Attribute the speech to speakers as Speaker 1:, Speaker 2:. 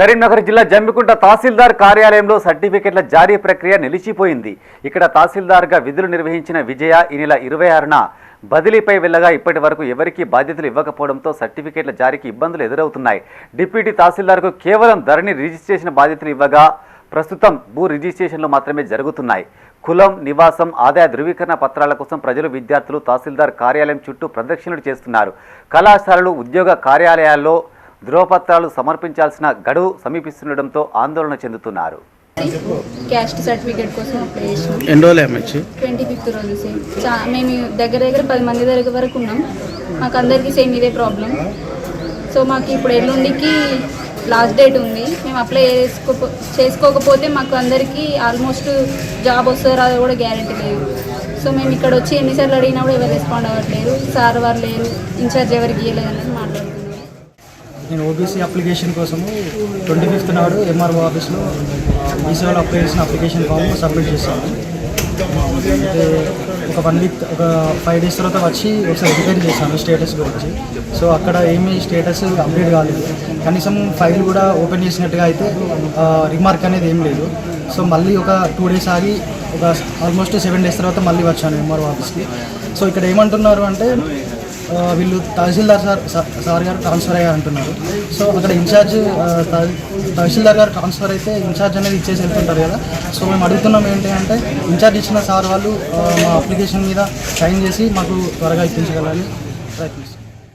Speaker 1: కరీంనగర్ జిల్లా జమ్మికుంట తహసీల్దార్ కార్యాలయంలో సర్టిఫికెట్ల జారీ ప్రక్రియ నిలిచిపోయింది. ఇక్కడ తహసీల్దార్గా విధులు నిర్వహించిన విజయ ఈ నెల ఇరవై ఆరున బదిలీపై వెళ్ళగా ఇప్పటి వరకు ఎవరికీ బాధ్యతలు ఇవ్వకపోవడంతో సర్టిఫికెట్ల జారీకి ఇబ్బందులు ఎదురవుతున్నాయి. డిప్యూటీ తహసీల్దార్కు కేవలం ధరణి రిజిస్ట్రేషన్ బాధ్యతలు ఇవ్వగా ప్రస్తుతం భూ రిజిస్ట్రేషన్లు మాత్రమే జరుగుతున్నాయి. కులం నివాసం ఆదాయ ధృవీకరణ పత్రాల కోసం ప్రజలు విద్యార్థులు తహసీల్దార్ కార్యాలయం చుట్టూ ప్రదక్షిణలు చేస్తున్నారు. కళాశాలలు ఉద్యోగ కార్యాలయాల్లో ధృవపత్రాలు సమర్పించాల్సిన గడువు సమీపిస్తుండటంతో ఆందోళన చెందుతున్నారు.
Speaker 2: క్యాస్ట్ సర్టిఫికేట్ కోసం అప్లై చేసినాం
Speaker 3: ఎన్ని రోజులు ఏమొచ్చి
Speaker 2: ట్వంటీ ఫిఫ్త్ రోజు సేమ్ చా మేము దగ్గర దగ్గర పది మంది దగ్గర వరకు ఉన్నాం. మాకు అందరికీ సేమ్ ఇదే ప్రాబ్లం సో మాకు ఇప్పుడు ఎల్లుండికి లాస్ట్ డేట్ ఉంది. మేము అప్లై చేసుకో చేసుకోకపోతే మాకు అందరికీ ఆల్మోస్ట్ జాబ్ వస్తుందో రాదో కూడా గ్యారంటీ లేదు. సో మేము ఇక్కడ వచ్చి ఎన్నిసార్లు అడిగినా కూడా ఎవరు రెస్పాండ్ అవ్వట్లేరు సార్ వారు లేరు. ఇన్ఛార్జ్ ఎవరికి ఇవ్వలేదు అనేది మాట్లాడుతున్నాం.
Speaker 4: నేను ఓబీసీ అప్లికేషన్ కోసము ట్వంటీ ఫిఫ్త్ నాడు ఎంఆర్ఓ ఆఫీస్లో ఈసీఓలో అప్లై చేసిన అప్లికేషన్ ఫామ్ సబ్మిట్ చేశాను. అయితే ఒక వన్ వీక్ ఒక ఫైవ్ డేస్ తర్వాత వచ్చి ఒకసారి ఎంక్వైరీ చేశాను స్టేటస్ గురించి. సో అక్కడ ఏమీ స్టేటస్ అప్డేట్ కాలేదు. కనీసం ఫైల్ కూడా ఓపెన్ చేసినట్టుగా అయితే రిమార్క్ అనేది ఏం లేదు. సో మళ్ళీ ఒక టూ డేస్ ఆగి ఒక ఆల్మోస్ట్ సెవెన్ డేస్ తర్వాత మళ్ళీ వచ్చాను ఎంఆర్ఓ ఆఫీస్కి. సో ఇక్కడ ఏమంటున్నారు అంటే వీళ్ళు తహసీల్దార్ సార్ సార్ గారు ట్రాన్స్ఫర్ అయ్యారు అంటున్నారు. సో అక్కడ ఇన్ఛార్జ్ తహసీల్దార్ గారు ట్రాన్స్ఫర్ అయితే ఇన్ఛార్జ్ అనేది ఇచ్చేసి వెళ్తుంటారు కదా. సో మేము అడుగుతున్నాం ఏంటి అంటే ఇన్ఛార్జ్ ఇచ్చిన సార్ వాళ్ళు మా అప్లికేషన్ మీద సైన్ చేసి మాకు త్వరగా ఇప్పించగలని ప్రయత్నిస్తాం.